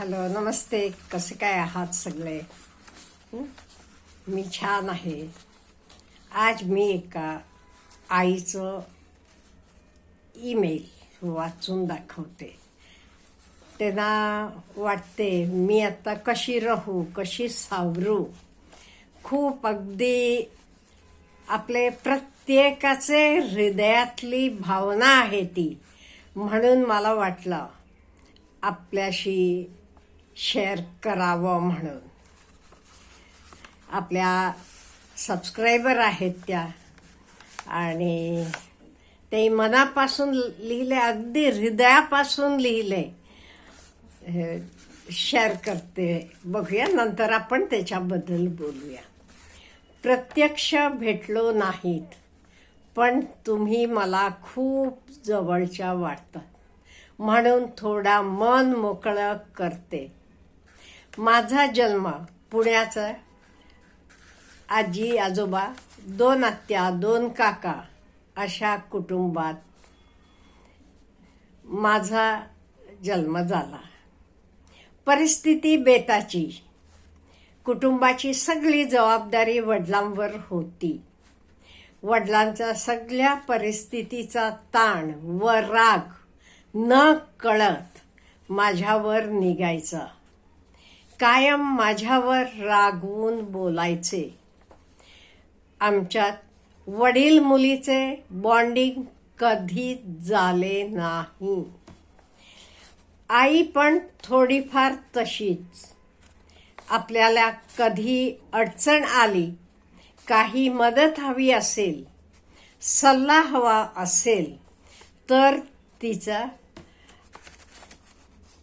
Hello नमस्ते कसे काय आहात सगळे मी छान आहे आज मी एका आईचं ईमेल वाचून दाखवते त्यांना वाटते मी आता कशी राहू कशी सावरू खूप अगदी आपले प्रत्येकाचे हृदयातली भावना आहे ती म्हणून मला वाटलं आपल्याशी शेअर करावं म्हणून. आपल्या सबस्क्रायबर आहेत त्या. आणि ते मनापासून लिहिले अगदी हृदयापासून लिहिले शेअर करते. बघूया नंतर आपण त्याच्याबद्दल बोलूया. प्रत्यक्ष भेटलो नाहीत पण तुम्ही मला खूप जवळच्या वाटतात. म्हणून थोडा मन मोकळं करते. माझा जन्म पुण्याचा आजी आजोबा दोन आत्या दोन काका अशा कुटुंबात माझा जन्म झाला. परिस्थिती बेताची. कुटुंबाची सगळी जबाबदारी वडिलांवर होती. वडिलांचा सगळ्या परिस्थितीचा ताण व राग न कळत माझ्यावर निघायचा. कायम माझ्यावर रागवून बोलायचे. आमच्यात वडील मुलीचे बॉन्डिंग कधी झाले नाही. आई पण थोडीफार तशीच. आपल्याला कधी अडचण आली काही मदत हवी असेल सल्ला हवा असेल तर तिचा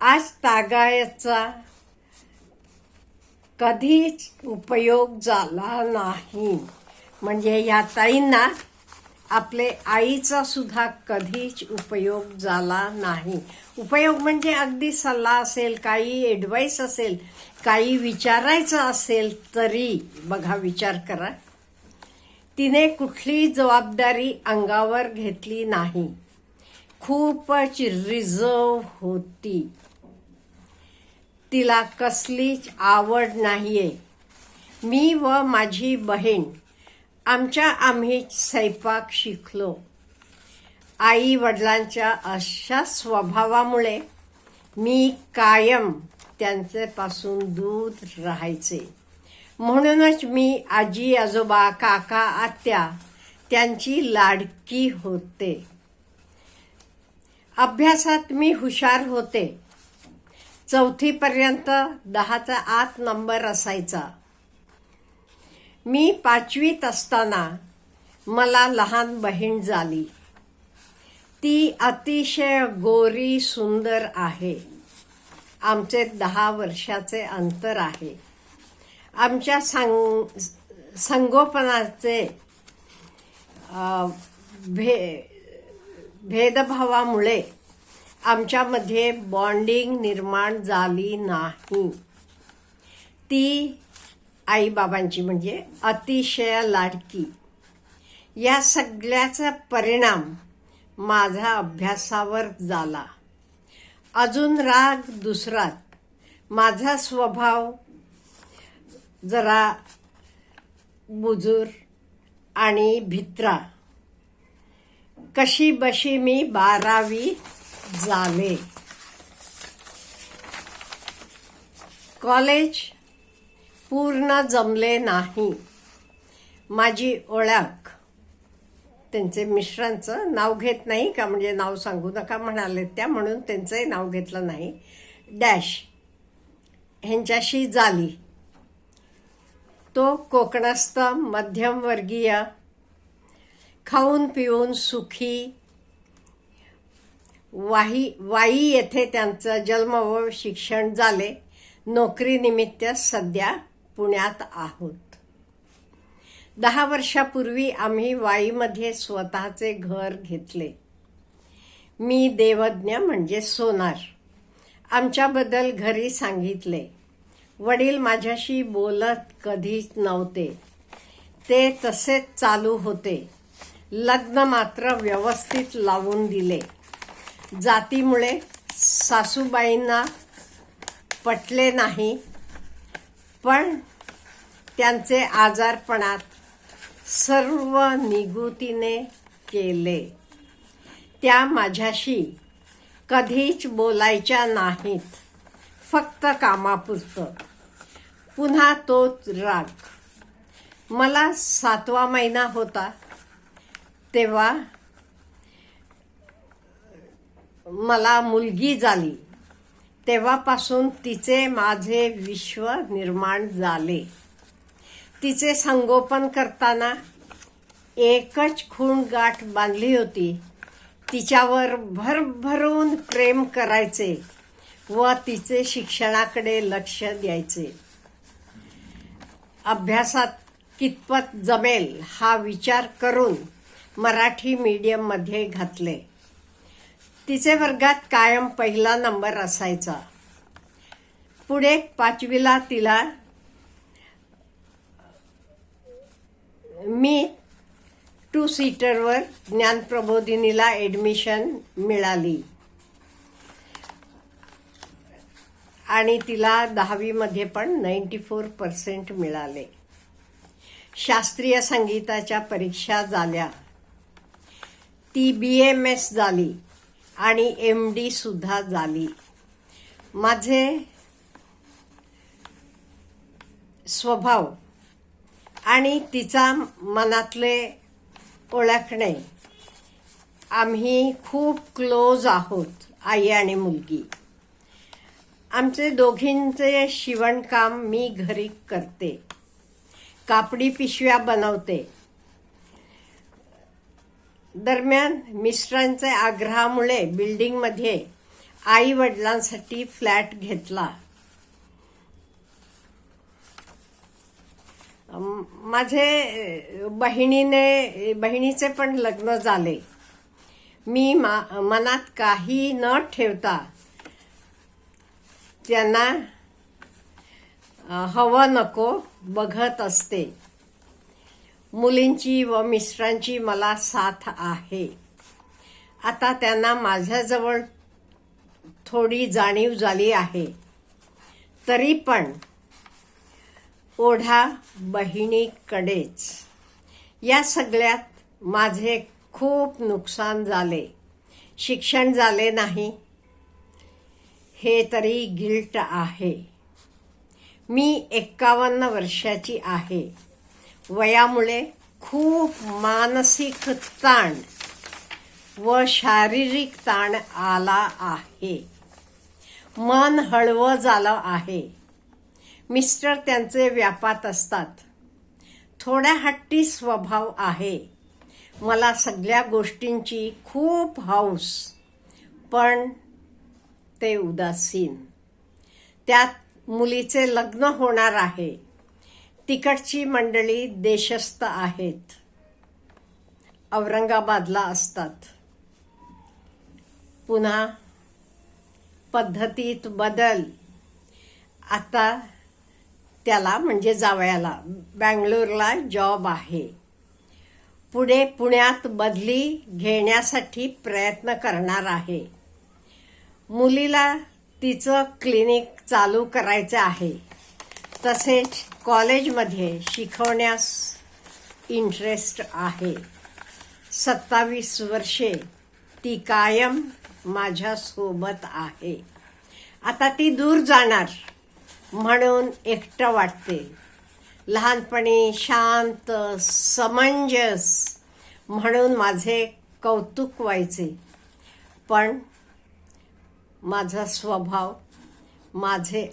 आज तागायचा कधीच उपयोग झाला नाही. म्हणजे या ताईंना आपले आईचा सुद्धा कधीच उपयोग झाला नाही. उपयोग म्हणजे अगदी सल्ला असेल काही एडवाईस असेल काही विचारायचं असेल तरी बघा विचार करा. तिने कुठली जबाबदारी अंगावर घेतली नाही. खूपच रिझर्व होती. तिला कसलीच आवड नाहीये. मी व माझी बहीण आमच्या आम्ही स्वयंपाक शिकलो. आई वडिलांच्या अशा स्वभावामुळे मी कायम त्यांच्यापासून दूर राहायचे. म्हणूनच मी आजी आजोबा काका आत्या त्यांची लाडकी होते. अभ्यासात मी हुशार होते. चौथीपर्यंत दहाचा आत नंबर असायचा. मी पाचवीत असताना मला लहान बहीण झाली. ती अतिशय गोरी सुंदर आहे. आमचे दहा वर्षाचे अंतर आहे. आमच्या सांग संगोपनाचे भे भेदभावामुळे आमच्यामध्ये बॉन्डिंग निर्माण झाली नाही. ती आईबाबांची म्हणजे अतिशय लाडकी. या सगळ्याचा परिणाम माझा अभ्यासावर झाला. अजून राग दुसरात. माझा स्वभाव जरा बुजूर आणि भित्रा. कशी बशी मी बारावी झाले. कॉलेज पूर्ण जमले नाही. माझी ओळख. त्यांचे मिश्रांचं नाव घेत नाही का? म्हणजे नाव सांगू नका म्हणाले त्या म्हणून त्यांचंही नाव घेतलं नाही. डॅश ह्यांच्याशी झाली. तो कोकणस्थ मध्यमवर्गीय खाऊन पिऊन सुखी वाही वाई येथे त्यांचं जन्म व शिक्षण झाले. नोकरीनिमित्त सध्या पुण्यात आहोत. दहा वर्षापूर्वी आम्ही वाईमध्ये स्वतःचे घर घेतले. मी देवज्ञ म्हणजे सोनार. आमच्याबद्दल घरी सांगितले. वडील माझ्याशी बोलत कधीच नव्हते. ते तसेच चालू होते. लग्न मात्र व्यवस्थित लावून दिले. जातीमुळे सासूबाईंना पटले नाही पण त्यांचे आजारपणात सर्व निगुतीने केले. त्या माझ्याशी कधीच बोलायच्या नाहीत फक्त कामापुरतं. पुन्हा तोच राग. मला सातवा महिना होता तेव्हा मला मुलगी झाली. तेव्हापासून तिचे माझे विश्व निर्माण झाले. तिचे संगोपन करताना एकच खूण गाठ बांधली होती. तिच्यावर भरभरून प्रेम करायचे व तिचे शिक्षणाकडे लक्ष द्यायचे. अभ्यासात कितपत जमेल हा विचार करून मराठी मीडियममध्ये घातले. तिचे वर्गात कायम पहिला नंबर असायचा. पुढे पाचवीला तिला मी टू सीटरवर ज्ञानप्रबोधिनीला ॲडमिशन मिळाली. आणि तिला दहावीमध्ये पण नाईन्टी फोर पर्सेंट मिळाले. शास्त्रीय संगीताच्या परीक्षा झाल्या. ती बी एम एस झाली. आणि एम डी सुद्धा झाली. माझे स्वभाव आणि तिचा मनातले ओळखणे आम्ही खूप क्लोज आहोत आई आणि मुलगी. आमचे दोघींचे शिवणकाम मी घरी करते. कापडी पिशव्या बनवते. दरम्यान मिस्टरांच्या आग्रहामुळे बिल्डिंगमध्ये आई वडिलांसाठी फ्लॅट घेतला. माझे बहिणीने बहिणीचे पण लग्न झाले. मी मा मनात काही न ठेवता त्यांना हवं नको बघत असते. मुलींची व मिस्टरांची मला साथ आहे. आता त्यांना माझ्याजवळ थोडी जाणीव झाली आहे. तरी पण ओढा बहिणीकडेच. या सगळ्यात माझे खूप नुकसान झाले. शिक्षण झाले नाही. हे तरी गिल्ट आहे. मी एक्कावन्न वर्षाची आहे. वयामुळे खूप मानसिक ताण व शारीरिक ताण आला आहे. मन हळवं झालं आहे. मिस्टर त्यांचे व्यापात असतात. थोड्या हट्टी स्वभाव आहे. मला सगळ्या गोष्टींची खूप हौस पण ते उदासीन. त्यात मुलीचे लग्न होणार आहे. तिकडची मंडळी देशस्थ आहेत. औरंगाबादला असतात. पुन्हा पद्धतीत बदल. आता त्याला म्हणजे जावयाला बँगलोरला जॉब आहे. पुढे पुण्यात बदली घेण्यासाठी प्रयत्न करणार आहे. मुलीला तिचं क्लिनिक चालू करायचं आहे. तसेच कॉलेजमध्ये शिकवण्यास इंटरेस्ट आहे. सत्तावीस वर्षे ती कायम माझ्यासोबत आहे. आता ती दूर जाणार म्हणून एकटं वाटते. लहानपणी शांत समंजस म्हणून माझे कौतुक व्हायचे. पण माझा स्वभाव माझे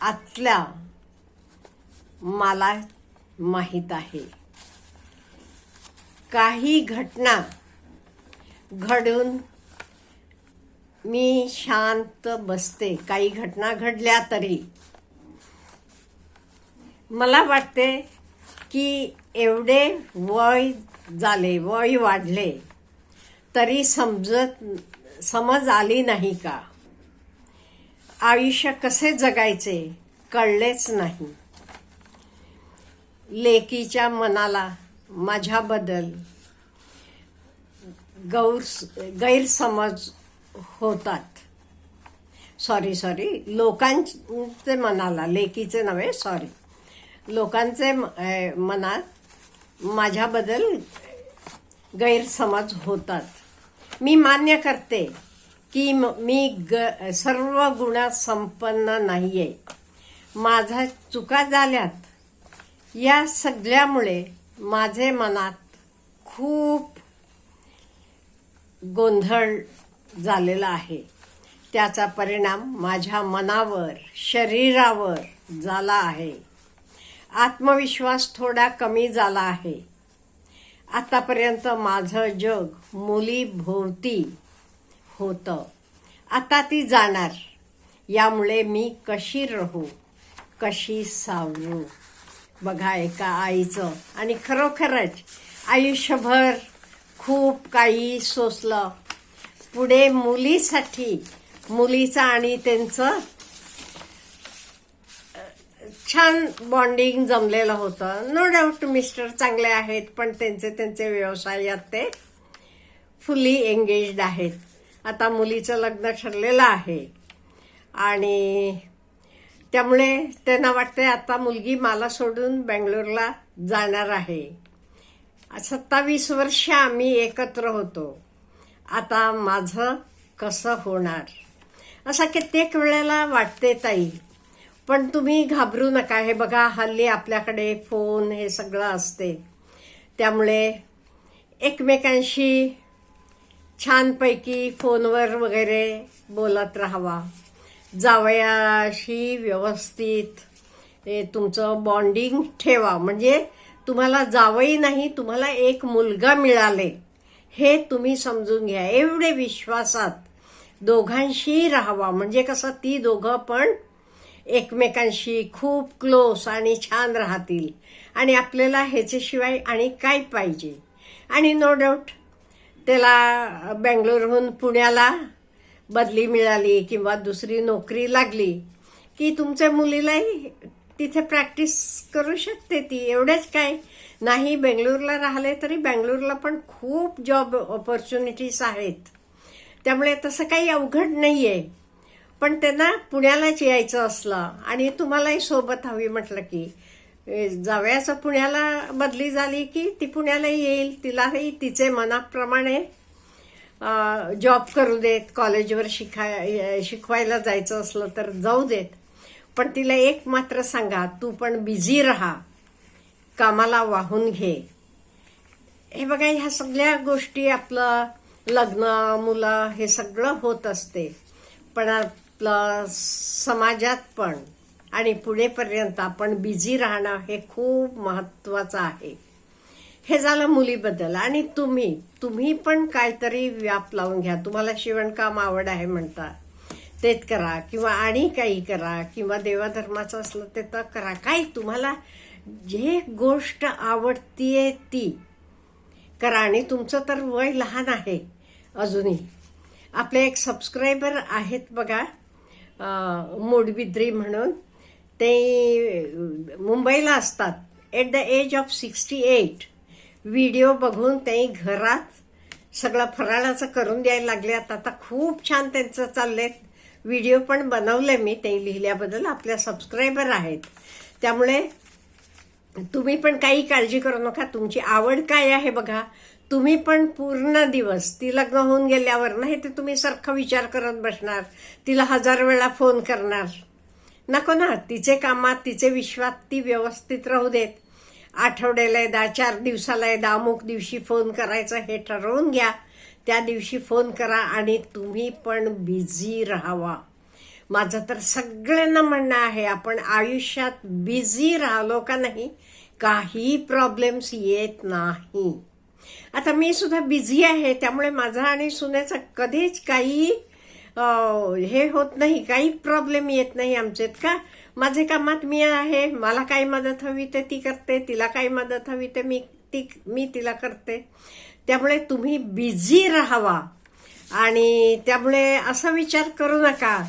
आतल्या मला माहीत आहे. काही घटना घडून मी शांत बसते. काही घटना घडल्या तरी. मला वाटते की एवढे वय झाले वय वाढले तरी समजत समज आली नाही का? आयुष्य कसे जगायचे कळलेच नाही. लेकीच्या मनाला माझ्याबद्दल गौर गैरसमज होतात. सॉरी सॉरी लोकांचे मनाला लेकीचे नव्हे सॉरी लोकांचे म- मनात माझ्याबद्दल गैरसमज होतात. मी मान्य करते की मी ग सर्व गुणात संपन्न नाही आहे माझ्या चुका झाल्यात या सगळ्यामुळे माझे मनात खूप गोंधळ झालेला आहे. त्याचा परिणाम माझ्या मनावर शरीरावर झाला आहे. आत्मविश्वास थोडा कमी झाला आहे. आतापर्यंत माझं जग मुलीभोवती होतं. आता ती जाणार. यामुळे मी कशी राहू? कशी सावरू? बघा एका आईचं. आणि खरोखरच आयुष्यभर खूप काही सोसलं. पुढे मुलीसाठी मुलीचं आणि त्यांचं छान बॉन्डिंग जमलेलं होतं. नो डाऊट मिस्टर चांगले आहेत पण त्यांचे त्यांचे व्यवसायात ते फुल्ली एंगेज्ड आहेत. आता मुलीचं लग्न ठरलेलं आहे. आणि त्यामुळे त्यांना वाटते आता मुलगी मला सोडून बेंगलोरला जाणार आहे. सत्तावीस वर्ष आम्ही एकत्र होतो. आता माझं कसं होणार? असा कित्येक वेळेला वाटते ताई. पण तुम्ही घाबरू नका. हे बघा हल्ली आपल्याकडे फोन हे सगळं असते. त्यामुळे एकमेकांशी छानपैकी फोनवर वगैरे बोलत राहावा. जावयाशी व्यवस्थित हे तुमचं बॉन्डिंग ठेवा. म्हणजे तुम्हाला जावई नाही तुम्हाला एक मुलगा मिळाले. हे तुम्ही समजून घ्या. एवढे विश्वासात दोघांशी राहावा. म्हणजे कसं ती दोघं पण एकमेकांशी खूप क्लोज आणि छान राहतील. आणि आपल्याला ह्याच्याशिवाय आणि काय पाहिजे? आणि नो डाऊट त्याला बेंगलोरहून पुण्याला बदली मिळाली किंवा दुसरी नोकरी लागली की तुमच्या मुलीलाही तिथे प्रॅक्टिस करू शकते ती. एवढेच काय. नाही बेंगलोरला राहिले तरी बेंगलोरला पण खूप जॉब ऑपॉर्च्युनिटीज आहेत. त्यामुळे तसं काही अवघड नाही आहे पण त्यांना पुण्यालाच यायचं असलं आणि तुम्हालाही सोबत हवी म्हटलं की जावयाचं पुण्याला बदली झाली की ती पुण्याला येईल तिलाही तिचे मनाप्रमाणे जॉब करू देत कॉलेजवर शिकाय शिकवायला जायचं असलं तर जाऊ देत. पण तिला एक मात्र सांगा तू पण बिझी राहा. कामाला वाहून घे. हे बघा ह्या सगळ्या गोष्टी आपलं लग्न मुलं हे सगळं होत असते. पण आपलं समाजात पण आणि पुढेपर्यंत आपण बिझी राहणं हे खूप महत्त्वाचं आहे. हे झालं मुलीबद्दल. आणि तुम्ही तुम्ही पण काहीतरी व्याप लावून घ्या. तुम्हाला शिवणकाम आवड आहे म्हणता तेच करा. किंवा आणि काही करा किंवा देवाधर्माचं असलं ते तर करा. काही तुम्हाला जे गोष्ट आवडतीये ती करा. आणि तुमचं तर वय लहान आहे अजूनही. आपले एक सबस्क्रायबर आहेत बघा मोडबिद्री म्हणून. ते मुंबईला असतात. At the age of sixty eight video बघून ते घरात सगळं फराळाचं करून द्यायला लागल्यात आता खूप छान त्यांचं चाललेत व्हिडिओ पण बनवले मी. ते लिहिल्याबद्दल आपल्या सबस्क्रायबर आहेत. त्यामुळे तुम्ही पण काही काळजी करू नका. तुमची आवड काय आहे बघा. तुम्ही पण पूर्ण दिवस ती लग्न होऊन गेल्यावर नाही ते तुम्ही सारखा विचार करत बसणार. तिला हजार वेळा फोन करणार. नको ना. तिचे कामात तिचे विश्वात ती व्यवस्थित राहू देत. आठवड्याला एकदा चार दिवसाला एकदा अमुक दिवशी फोन करायचं हे ठरवून घ्या. त्या दिवशी फोन करा आणि तुम्ही पण बिझी राहावा. माझं तर सगळ्यांना म्हणणं आहे आपण आयुष्यात बिझी राहिलो का नाही काही प्रॉब्लेम्स येत नाही. आता मी सुद्धा बिझी आहे त्यामुळे माझा आणि सुनेचा कधीच काही हे होत नाही काही प्रॉब्लेम येत नाही आमच्यात का? माझे कामात मी आहे मला काही मदत हवी ते ती करते तिला काही मदत हवी ते मी ती मी तिला करते. त्यामुळे तुम्ही बिझी राहावा. आणि त्यामुळे असा विचार करू नका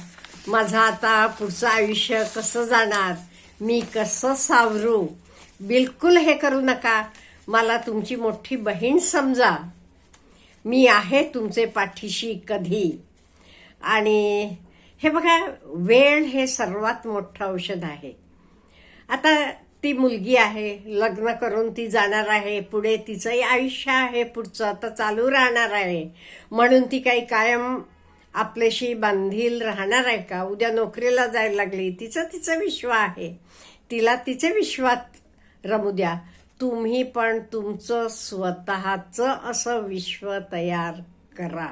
माझं आता पुढचं आयुष्य कसं जाणार मी कसं सावरू? बिलकुल हे करू नका. मला तुमची मोठी बहीण समजा. मी आहे तुमचे पाठीशी कधी. आणि हे बघा वेळ हे सर्वात मोठं औषध आहे. आता ती मुलगी आहे लग्न करून ती जाणार आहे पुढे तिचंही आयुष्य आहे पुढचं आता चालू राहणार आहे. म्हणून ती काही कायम आपल्याशी बांधील राहणार आहे का? उद्या नोकरीला जायला लागली तिचं तिचं विश्व आहे. तिला तिचे विश्वात रमू द्या. तुम्ही पण तुमचं स्वतःचं असं विश्व तयार करा.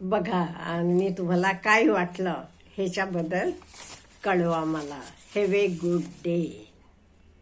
बघा आणि तुम्हाला काय वाटलं ह्याच्याबद्दल कळवा मला. Have a good day